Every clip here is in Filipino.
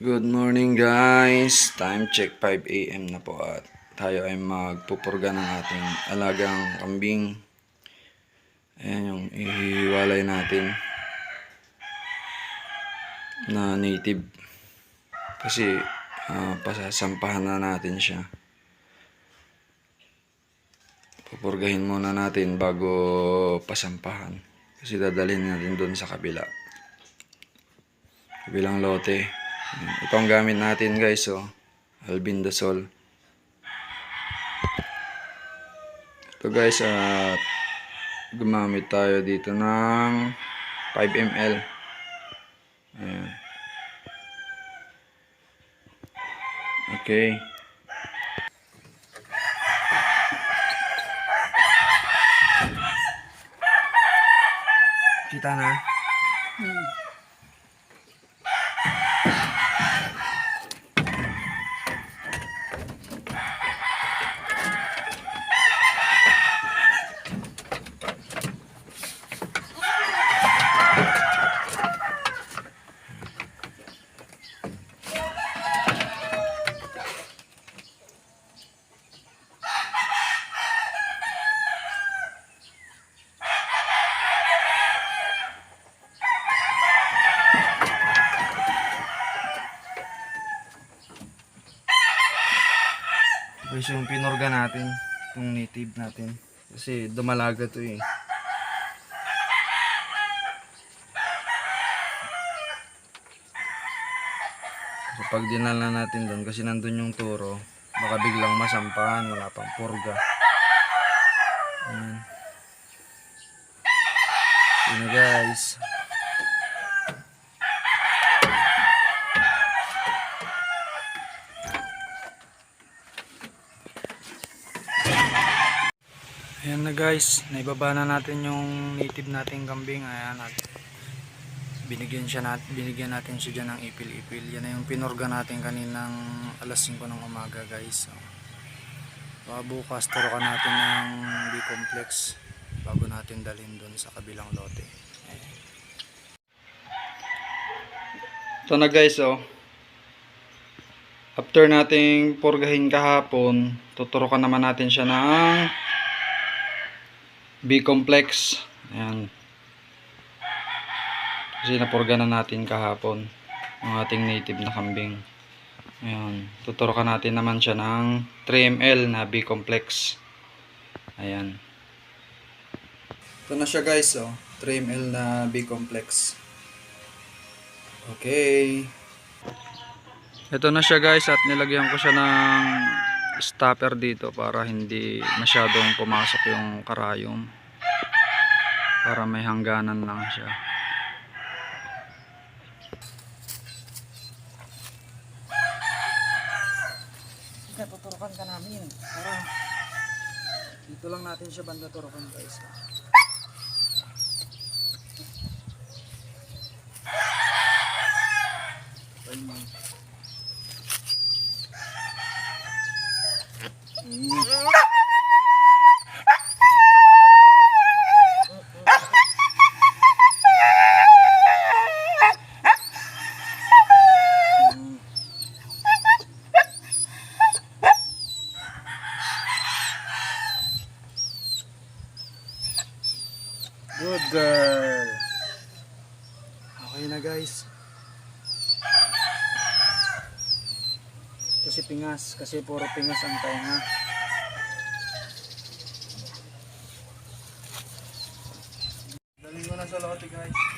Good morning guys. Time check 5 a.m. na po at tayo ay magpupurga ng ating alagang kambing. Ayan yung ihiwalay natin na native. Kasi ah, pasasampahan na natin siya. Pupurgahin muna natin bago pasampahan. Kasi dadalhin natin doon sa kabila. Kabilang lote. Ito ang gamit natin guys. Oh. Albindazole. Ito guys. At gumamit tayo dito ng 5 ml. Ayan. Okay. Kita na. Guys, yung pinorga natin, yung native natin. Kasi dumalaga to eh. So pag dinala natin doon, kasi nandun yung turo, baka biglang masampahan, wala pang purga. Ayan. Yun guys. Ayan na guys, naibaba na natin yung native nating kambing. Ayan, at binigyan, siya nat binigyan natin siya dyan ng ipil-ipil. Yan na yung pinorga natin kaninang alas 5 ng umaga guys. So, bukas turukan natin ng B-complex bago natin dalhin doon sa kabilang lote. Ayan. Ito na guys oh. After nating purgahin kahapon, tuturukan naman natin siya ng B-complex. Ayan. Kasi napurga na natin kahapon ang ating native na kambing. Ayan. Tuturukan natin naman siya ng 3ml na B-complex. Ayan. Ito na siya guys, oh. 3ml na B-complex. Okay. Ito na siya guys at nilagyan ko siya ng stopper dito para hindi masyadong pumasok yung karayom. Para may hangganan lang siya. Tuturukan ka namin. Para dito lang natin siya banda turukan guys Good girl. Okay na guys. Pingas, kasi puro pingas ang tainga. Daling ko na sa lote guys.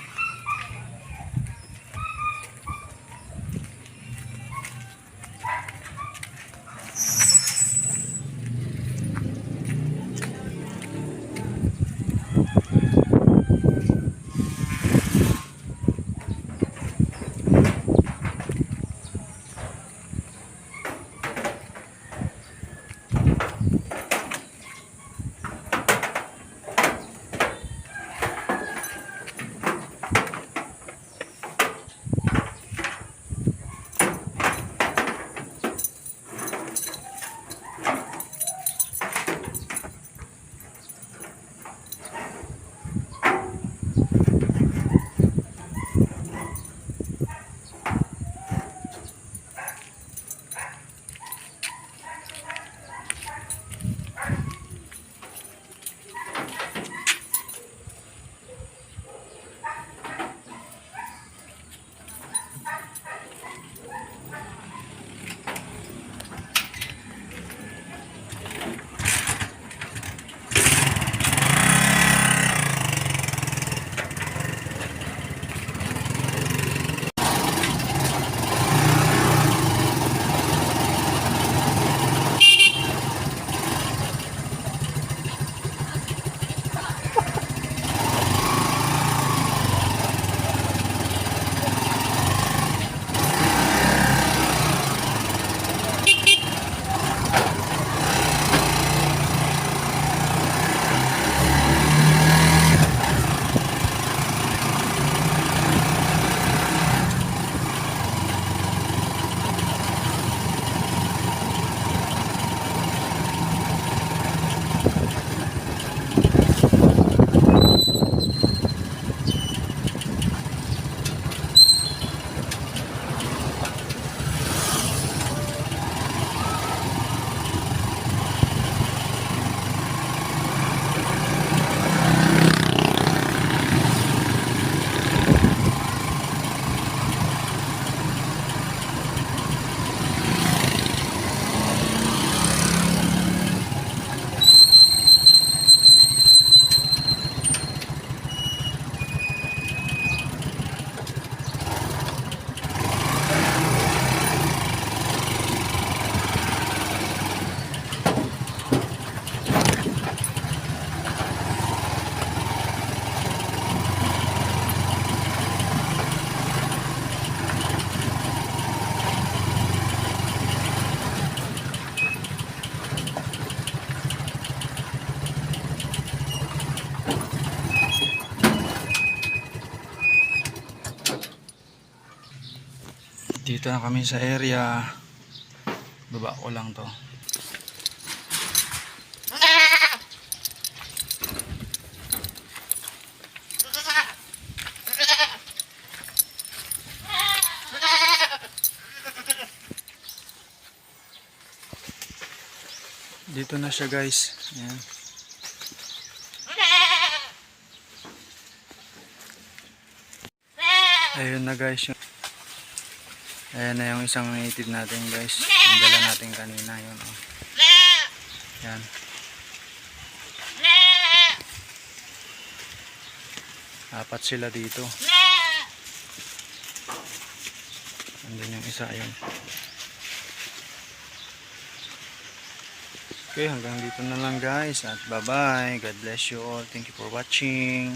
Dito na kami sa area. Baba ko lang to. Dito na siya guys. Ayan. Ayun na guys. Ayan na yung isang native natin guys. Yung dala natin kanina. Yun, oh. Yan. Apat sila dito. Andun yung isa yun. Okay, hanggang dito na lang guys. At bye bye. God bless you all. Thank you for watching.